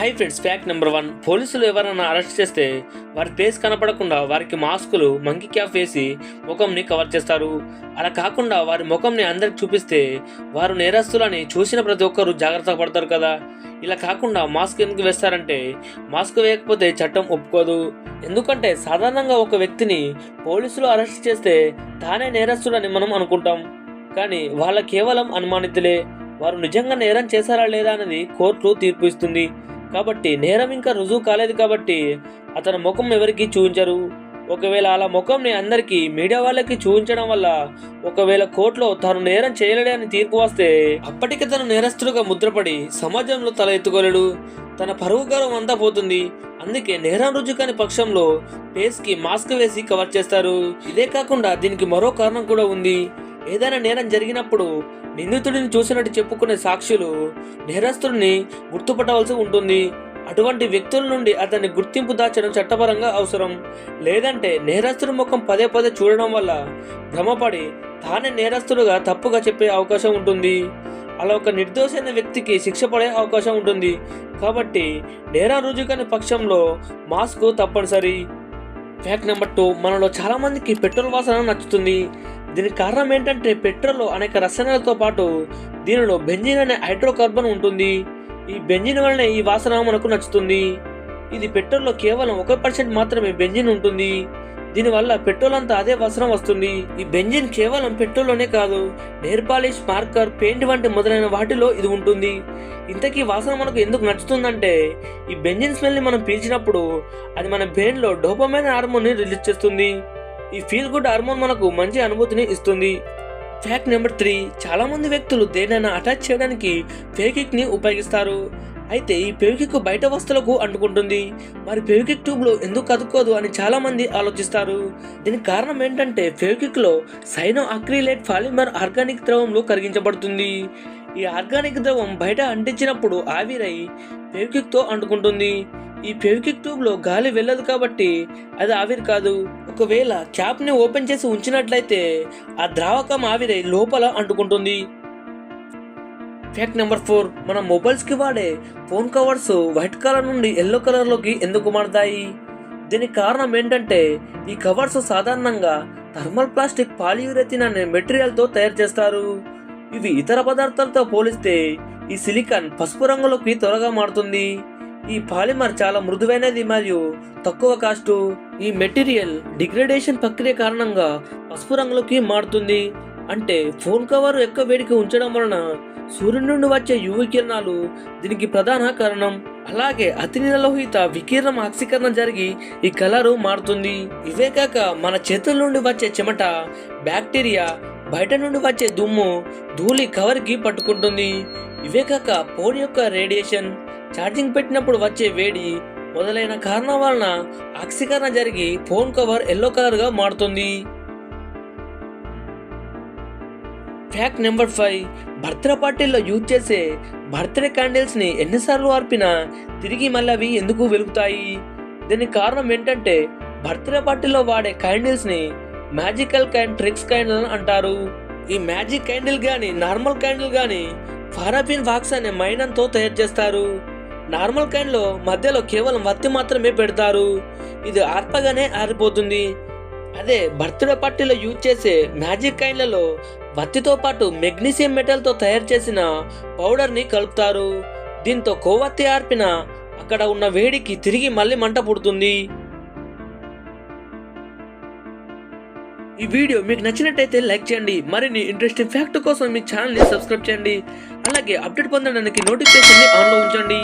Hi friends fact number one పోలీసులు ఎవరైనా arrest చేస్తే వారి ఫేస్ కనపడకుండా వారికి మాస్కులు మంకీ క్యాప్ వేసి ముఖంని కవర్ చేస్తారు. అలా కాకుండా వారి ముఖంని అందరికి చూపిస్తే వారు నేరస్తులని చూసిన ప్రతి ఒక్కరు జాగ్రత్త పడతారు కదా. ఇలా కాకుండా మాస్క్ ఎందుకు వేస్తారంటే మాస్క్ వేయకపోతే చట్టం ఒప్పుకోదు. ఎందుకంటే సాధారణంగా ఒక వ్యక్తిని పోలీసులు అరెస్ట్ చేస్తే తానే నేరస్తుడని మనం అనుకుంటాం. కానీ వాళ్ళ కేవలం అనుమానితులే. వారు నిజంగా నేరం చేశారా లేదా అనేది కోర్టు తీర్పు ఇస్తుంది. కాబట్టి నేరం ఇంకా రుజువు కాలేదు కాబట్టి అతని ముఖం ఎవరికి చూపించరు. ఒకవేళ అలా ముఖంని అందరికీ మీడియా వాళ్ళకి చూపించడం వల్ల ఒకవేళ కోర్టులో తాను నేరం చేయలేడే అని తీర్పు వస్తే అప్పటికి తను నేరస్తుడుగా ముద్రపడి సమాజంలో తల ఎత్తుకోలేడు. తన పరువు గౌరవం అంతా పోతుంది. అందుకే నేరం రుజువు కాని పక్షంలో ఫేస్కి మాస్క్ వేసి కవర్ చేస్తారు. ఇదే కాకుండా దీనికి మరో కారణం కూడా ఉంది. ఏదైనా నేరం జరిగినప్పుడు నిందితుడిని చూసినట్టు చెప్పుకునే సాక్షులు నేరస్తుడిని గుర్తుపట్టవలసి ఉంటుంది. అటువంటి వ్యక్తుల నుండి అతన్ని గుర్తింపు దాచడం చట్టపరంగా అవసరం. లేదంటే నేరస్తుడి ముఖం పదే పదే చూడడం వల్ల భ్రమపడి తానే నేరస్తుడుగా తప్పుగా చెప్పే అవకాశం ఉంటుంది. అలా ఒక నిర్దోషైన వ్యక్తికి శిక్ష పడే అవకాశం ఉంటుంది. కాబట్టి నేరం రుజువు కాని పక్షంలో మాస్క్ తప్పనిసరి. ఫ్యాక్ట్ నెంబర్ టూ మనలో చాలామందికి పెట్రోల్ వాసన నచ్చుతుంది. దీనికి కారణం ఏంటంటే పెట్రోల్లో అనేక రసాయనాలతో పాటు దీనిలో బెంజిన్ అనే హైడ్రోకార్బన్ ఉంటుంది. ఈ బెంజిన్ వలన ఈ వాసన మనకు నచ్చుతుంది. ఇది పెట్రోల్లో కేవలం ఒక పర్సెంట్ మాత్రమే బెంజిన్ ఉంటుంది. దీనివల్ల పెట్రోల్ అంతా అదే వాసన వస్తుంది. ఈ బెంజిన్ కేవలం పెట్రోల్లోనే కాదు నెయిర్ పాలిష్ మార్కర్ పెయింట్ వంటి మొదలైన వాటిలో ఇది ఉంటుంది. ఇంతకీ వాసన మనకు ఎందుకు నచ్చుతుందంటే ఈ బెంజిన్ స్మెల్ని మనం పీల్చినప్పుడు అది మన బ్రెయిన్లో డోపమైన హార్మోన్ని రిలీజ్ చేస్తుంది. ఈ ఫీల్ గుడ్ హార్మోన్ మనకు మంచి అనుభూతిని ఇస్తుంది. ఫ్యాక్ట్ నెంబర్ త్రీ చాలామంది వ్యక్తులు దేనైనా అటాచ్ చేయడానికి ఫేకిక్ని ఉపయోగిస్తారు. అయితే ఈ పెవికిక్ బయట వస్తువులకు అంటుకుంటుంది. మరి పెవికిక్ ట్యూబ్లో ఎందుకు కదుక్కోదు అని చాలామంది ఆలోచిస్తారు. దీనికి కారణం ఏంటంటే ఫెవికిక్లో సైనో అక్రిలేట్ పాలిమర్ ఆర్గానిక్ ద్రవంలో కరిగించబడుతుంది. ఈ ఆర్గానిక్ ద్రవం బయట అంటించినప్పుడు ఆవిరై పెవికిక్తో అంటుకుంటుంది. ఈ ఫెవికిక్ ట్యూబ్లో గాలి వెళ్ళదు కాబట్టి అది ఆవిరి కాదు. ఒకవేళ క్యాప్ని ఓపెన్ చేసి ఉంచినట్లయితే ఆ ద్రావకం ఆవిరై లోపల అంటుకుంటుంది. ఫ్యాక్ట్ నెంబర్ ఫోర్ మన మొబైల్స్కి వాడే ఫోన్ కవర్స్ వైట్ కలర్ నుండి ఎల్లో కలర్లోకి ఎందుకు మారుతాయి? దీనికి కారణం ఏంటంటే ఈ కవర్స్ సాధారణంగా థర్మల్ ప్లాస్టిక్ పాలియూరెథిన్ అనే మెటీరియల్తో తయారు చేస్తారు. ఇవి ఇతర పదార్థాలతో పోలిస్తే ఈ సిలికాన్ పసుపు రంగులోకి త్వరగా మారుతుంది. ఈ పాలిమర్ చాలా మృదువైనది మరియు తక్కువ కాస్టు. ఈ మెటీరియల్ డిగ్రేడేషన్ ప్రక్రియ కారణంగా పసుపు రంగులోకి మారుతుంది. అంటే ఫోన్ కవర్ ఎక్కువ వేడికి ఉంచడం వలన సూర్యుడి నుండి వచ్చే యువ కిరణాలు దీనికి ప్రధాన కారణం. అలాగే అతి నిరలోహిత వికిరణం ఆక్సీకరణ జరిగి ఈ కలరు మారుతుంది. ఇవే కాక మన చేతుల నుండి వచ్చే చెమట బ్యాక్టీరియా బయట నుండి వచ్చే దుమ్ము ధూళి కవర్కి పట్టుకుంటుంది. ఇవే కాక ఫోన్ యొక్క రేడియేషన్ ఛార్జింగ్ పెట్టినప్పుడు వచ్చే వేడి మొదలైన కారణం వలన ఆక్సీకరణ జరిగి ఫోన్ కవర్ ఎల్లో కలర్గా మారుతుంది. ఫ్యాక్ట్ నెంబర్ ఫైవ్ బర్త్డే పార్టీల్లో యూజ్ చేసే బర్త్డే క్యాండిల్స్ని ఎన్నిసార్లు ఆర్పినా తిరిగి మళ్ళీ అవి ఎందుకు వెలుగుతాయి? దీనికి కారణం ఏంటంటే బర్త్డే పార్టీలో వాడే క్యాండిల్స్ని మ్యాజికల్ క్యాండ్ ట్రిక్స్ క్యాండిల్ అంటారు. ఈ మ్యాజిక్ క్యాండిల్ గాని నార్మల్ క్యాండిల్ గాని ఫారాఫిన్ వాక్స్ అనే మైనంతో తయారు చేస్తారు. నార్మల్ కైన్లో మధ్యలో కేవలం వత్తి మాత్రమే పెడతారు. ఇది ఆర్పగానే ఆరిపోతుంది. అదే బర్త్డే పార్టీలో యూజ్ చేసే మ్యాజిక్ కైన్లలో వత్తితో పాటు మెగ్నీషియం మెటల్తో తయారు చేసిన పౌడర్ని కలుపుతారు. దీంతో కొవ్వొత్తి ఆర్పిన అక్కడ ఉన్న వేడికి తిరిగి మళ్ళీ మంట పుడుతుంది. ఈ వీడియో మీకు నచ్చినట్టయితే లైక్ చేయండి. మరిన్ని ఇంట్రెస్టింగ్ ఫ్యాక్ట్ కోసం మీ ఛానల్ని సబ్స్క్రైబ్ చేయండి. అలాగే అప్డేట్ పొందడానికి నోటిఫికేషన్ని ఆన్లో ఉంచండి.